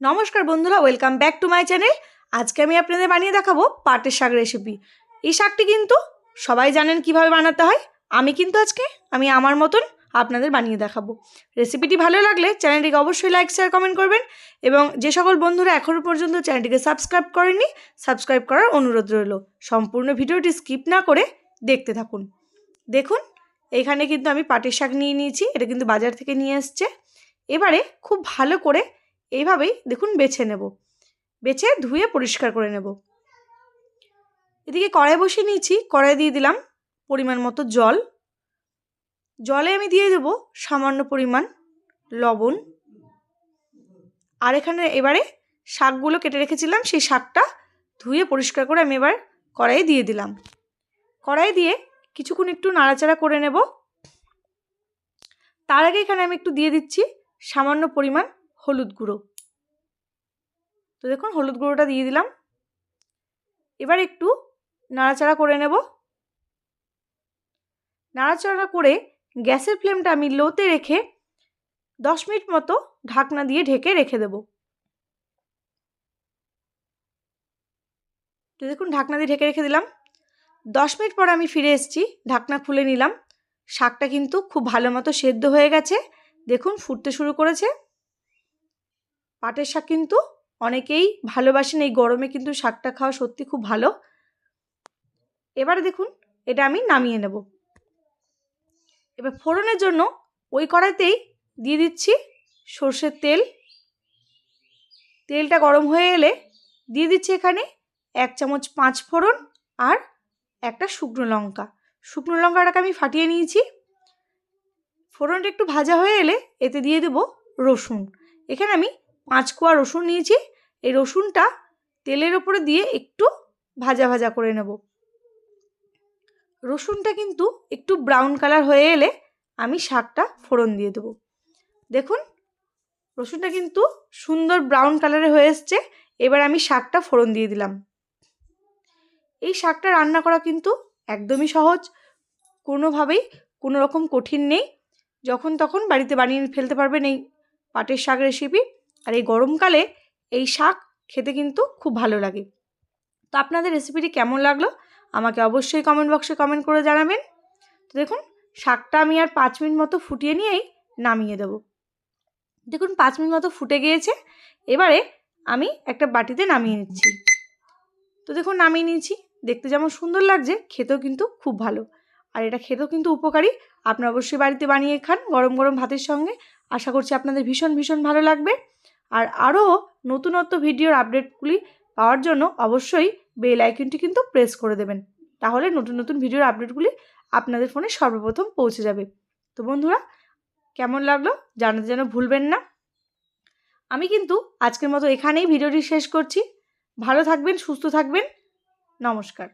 নমস্কার বন্ধুরা welcome back to my channel আজকে আমি আপনাদের বানিয়ে দেখাবো পাটের শাক রেসিপি এই শাকটি কিন্তু সবাই জানেন কীভাবে বানাতে হয়। আমি কিন্তু আজকে, আমি আমার মতন আপনাদের বানিয়ে দেখাবো। রেসিপিটি ভালো লাগলে চ্যানেলটিকে অবশ্যই লাইক শেয়ার কমেন্ট করবেন এবং যে সকল বন্ধুরা এখনও পর্যন্ত চ্যানেলটিকে সাবস্ক্রাইব করেননি সাবস্ক্রাইব করার অনুরোধ রইল। সম্পূর্ণ ভিডিওটি স্কিপ না করে দেখতে থাকুন। দেখুন, এখানে কিন্তু আমি পাটের শাক নিয়ে নিয়েছি, এটা কিন্তু বাজার থেকে নিয়ে এসছে। এবারে খুব ভালো করে এইভাবেই দেখুন বেছে নেব। বেছে ধুয়ে পরিষ্কার করে নেব। এদিকে কড়াই বসিয়ে নিয়েছি। কড়াই দিয়ে দিলাম পরিমাণ মতো জল। জলে আমি দিয়ে দেবো সামান্য পরিমাণ লবণ। আর এখানে এবারে শাকগুলো কেটে রেখেছিলাম, সেই শাকটা ধুয়ে পরিষ্কার করে আমি এবার কড়াইয়ে দিয়ে দিলাম। কড়াই দিয়ে কিছুক্ষণ একটু নাড়াচাড়া করে নেব। তার আগে এখানে আমি একটু দিয়ে দিচ্ছি সামান্য পরিমাণ হলুদ গুঁড়ো। তো দেখুন, হলুদ গুঁড়োটা দিয়ে দিলাম। এবার একটু নাড়াচাড়া করে নেব। নাড়াচাড়া করে গ্যাসের ফ্লেমটা আমি লোতে রেখে দশ মিনিট মতো ঢাকনা দিয়ে ঢেকে রেখে দেব। তো দেখুন, ঢাকনা দিয়ে ঢেকে রেখে দিলাম। দশ মিনিট পর আমি ফিরে এসেছি, ঢাকনা খুলে নিলাম। শাকটা কিন্তু খুব ভালো মতো সেদ্ধ হয়ে গেছে। দেখুন, ফুটতে শুরু করেছে। পাটের শাক কিন্তু অনেকেই ভালোবাসেন, এই গরমে কিন্তু শাকটা খাওয়া সত্যি খুব ভালো। এবারে দেখুন, এটা আমি নামিয়ে নেব। এবার ফোড়নের জন্য ওই কড়াইতেই দিয়ে দিচ্ছি সর্ষের তেল। তেলটা গরম হয়ে এলে দিয়ে দিচ্ছি এখানে এক চামচ পাঁচ ফোড়ন আর একটা শুকনো লঙ্কা। শুকনো লঙ্কাটাকে আমি ফাটিয়ে নিয়েছি। ফোড়নটা একটু ভাজা হয়ে এলে এতে দিয়ে দেব রসুন। এখানে আমি পাঁচ কোয়া রসুন নিয়েছি, এই রসুনটা তেলের ওপরে দিয়ে একটু ভাজা ভাজা করে নেব। রসুনটা কিন্তু একটু ব্রাউন কালার হয়ে এলে আমি শাকটা ফোড়ন দিয়ে দেবো। দেখুন, রসুনটা কিন্তু সুন্দর ব্রাউন কালারে হয়ে এসছে, এবার আমি শাকটা ফোড়ন দিয়ে দিলাম। এই শাকটা রান্না করা কিন্তু একদমই সহজ, কোনোভাবেই কোনো রকম কঠিন নেই। যখন তখন বাড়িতে বানিয়ে ফেলতে পারবেন এই পাটের শাক রেসিপি আর এই গরমকালে এই শাক খেতে কিন্তু খুব ভালো লাগে। তো আপনাদের রেসিপিটি কেমন লাগল? আমাকে অবশ্যই কমেন্ট বক্সে কমেন্ট করে জানাবেন। তো দেখুন, শাকটা আমি আর পাঁচ মিনিট মতো ফুটিয়ে নিয়েই নামিয়ে দেব। দেখুন, পাঁচ মিনিট মতো ফুটে গিয়েছে। এবারে আমি একটা বাটিতে নামিয়ে নিচ্ছি। তো দেখুন, নামিয়ে নিয়েছি। দেখতে যেমন সুন্দর লাগছে, খেতেও কিন্তু খুব ভালো। আর এটা খেতেও কিন্তু উপকারী। আপনারা অবশ্যই বাড়িতে বানিয়ে খান গরম গরম ভাতের সঙ্গে। আশা করছি আপনাদের ভীষণ ভীষণ ভালো লাগবে। আর আরও নতুনত্ব ভিডিওর আপডেটগুলি পাওয়ার জন্য অবশ্যই বেল আইকনটি কিন্তু প্রেস করে দেবেন। তাহলে নতুন নতুন ভিডিওর আপডেটগুলি আপনাদের ফোনে সর্বপ্রথম পৌঁছে যাবে। তো বন্ধুরা, কেমন লাগল জানাতে যেন ভুলবেন না। আমি কিন্তু আজকের মতো এখানেই ভিডিওটি শেষ করছি। ভালো থাকবেন, সুস্থ থাকবেন। নমস্কার।